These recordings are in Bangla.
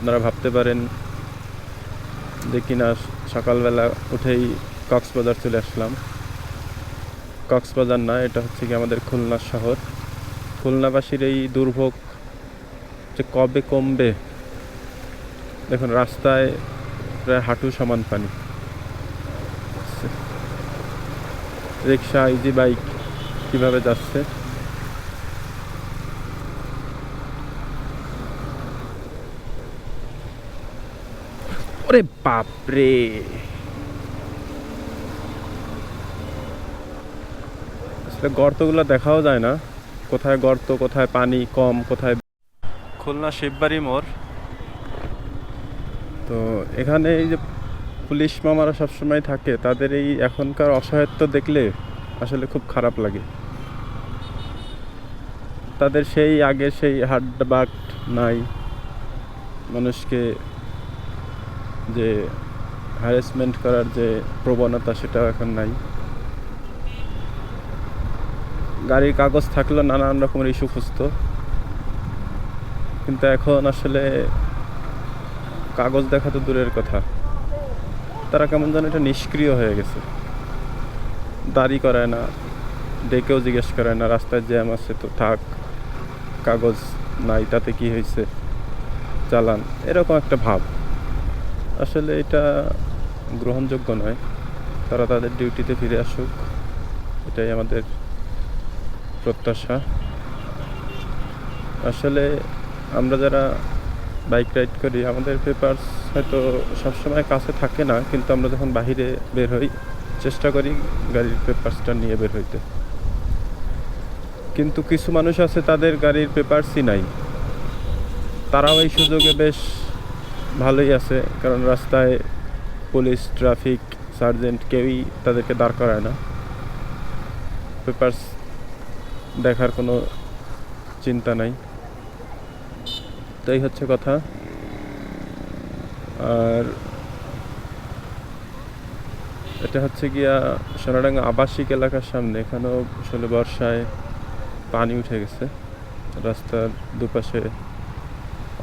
আপনারা ভাবতে পারেন যে কিনা সকালবেলা উঠেই কক্সবাজার চলে আসলাম। কক্সবাজার না, এটা হচ্ছে কি আমাদের খুলনা শহর। খুলনাবাসীর এই দুর্ভোগ যে কবে কমবে, দেখুন, রাস্তায় প্রায় হাঁটু সমান পানি। রিক্সা ইজি বাইক কীভাবে যাচ্ছে? ওরে বাপরে। আসলে গর্তগুলো দেখাও যায় না। কোথায় গর্ত কোথায় পানি কম কোথায় খুলনা শিববাড়ি মোড়। তো এখানে এই যে পুলিশ মামারা সবসময় থাকে তাদের এই এখনকার অসহায়ত্ব দেখলে আসলে খুব খারাপ লাগে। তাদের সেই আগে সেই হাড্ডাবাট নাই। মানুষকে যে হ্যারাসমেন্ট করার যে প্রবণতা সেটাও এখন নাই। গাড়ির কাগজ থাকলেও নানান রকমের ইস্যু খুঁজতো। কিন্তু এখন আসলে কাগজ দেখা তো দূরের কথা। তারা কেমন যেন এটা নিষ্ক্রিয় হয়ে গেছে। দাড়ি করায় না, ডেকেও জিজ্ঞেস করে না, রাস্তায় জ্যাম আছে তো থাক, কাগজ নাই, তাতে কি হয়েছে? চালান, এরকম একটা ভাব। আসলে এটা গ্রহণযোগ্য নয়। তারা তাদের ডিউটিতে ফিরে আসুক, এটাই আমাদের প্রত্যাশা। আসলে আমরা যারা বাইক রাইড করি, আমাদের পেপার্স হয়তো সবসময় কাছে থাকে না, কিন্তু আমরা যখন বাহিরে বের হই, চেষ্টা করি গাড়ির পেপার্সটা নিয়ে বের হইতে। কিন্তু কিছু মানুষ আছে, তাদের গাড়ির পেপার্সই নাই। তারাও এই সুযোগে বেশ ভালোই আছে, কারণ রাস্তায় পুলিশ, ট্রাফিক, সার্জেন্ট কেউই তাদেরকে দাঁড় করায় না। পেপার্স দেখার কোনো চিন্তা নাই। তো এই হচ্ছে কথা। আর এটা হচ্ছে গিয়া সোনাডাঙ্গা আবাসিক এলাকার সামনে, এখানেও আসলে বর্ষায় পানি উঠে গেছে। রাস্তার দুপাশে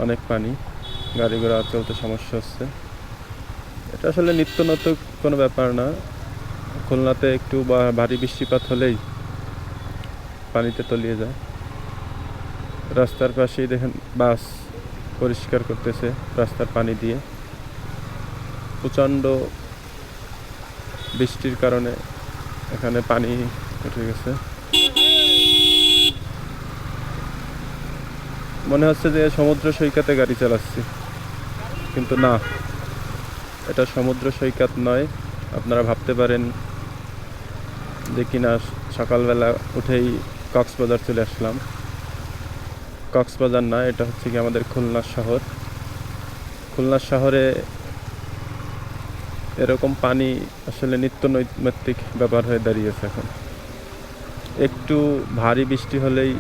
অনেক পানি। গাড়ি ঘোড়া চলতে সমস্যা হচ্ছে। এটা আসলে নিত্য নতুন কোনো ব্যাপার না। খুলনাতে একটু বা ভারী বৃষ্টিপাত হলেই পানিতে তলিয়ে যায়। রাস্তার পাশেই দেখেন বাস পরিষ্কার করতেছে রাস্তার পানি দিয়ে। প্রচণ্ড বৃষ্টির কারণে এখানে পানি উঠে গেছে। মনে হচ্ছে যে সমুদ্র সৈকতে গাড়ি চালাচ্ছি। কিন্তু না, এটা সমুদ্র সৈকত নয়। আপনারা ভাবতে পারেন যে কিনা সকালবেলা উঠেই কক্সবাজার চলে আসলাম। কক্সবাজার না, এটা হচ্ছে কি আমাদের খুলনা শহর। খুলনা শহরে এরকম পানি আসলে নিত্য নৈমিত্তিক ব্যাপার হয়ে দাঁড়িয়েছে এখন। একটু ভারী বৃষ্টি হলেই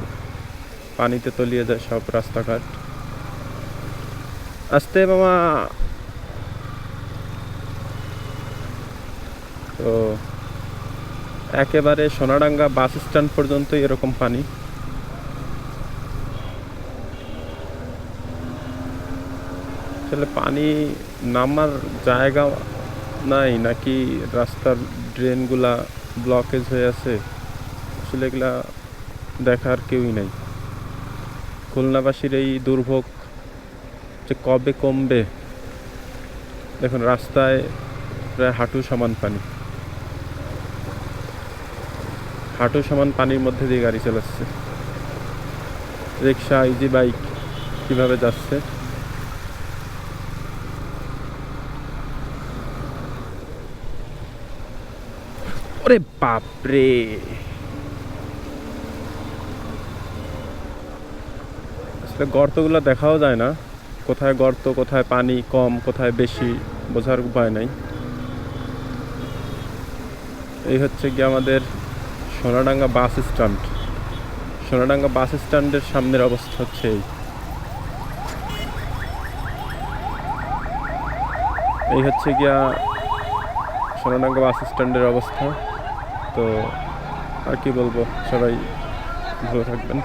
পানিতে তলিয়ে যায় সব রাস্তাঘাট। আসতে মামা। তো একেবারে সোনাডাঙ্গা বাস স্ট্যান্ড পর্যন্ত এরকম পানি। আসলে পানি নামার জায়গা নাই, নাকি রাস্তার ড্রেনগুলা ব্লকেজ হয়ে আছে? আসলে এগুলা দেখার কেউই নাই। খুলনাবাসীর এই দুর্ভোগ যে কবে কমবে। দেখুন, রাস্তায় প্রায় হাঁটু সমান পানি। হাঁটু সমান পানির মধ্যে দিয়ে গাড়ি চালাচ্ছে। রিক্সা ইজি বাইক কীভাবে যাচ্ছে? ওরে বাপরে! আসলে গর্তগুলো দেখাও যায় না। কোথায় গর্ত, কোথায় পানি কম, কোথায় বেশি, বোঝার উপায় নাই। এই হচ্ছে গিয়ে আমাদের Sonadanga bus stand. Sonadanga bus স্ট্যান্ডের সামনের অবস্থা হচ্ছে এই। এই হচ্ছে গিয়া সোনাডাঙ্গা বাস স্ট্যান্ডের অবস্থা। তো আর কি বলব? সবাই ভালো থাকবেন।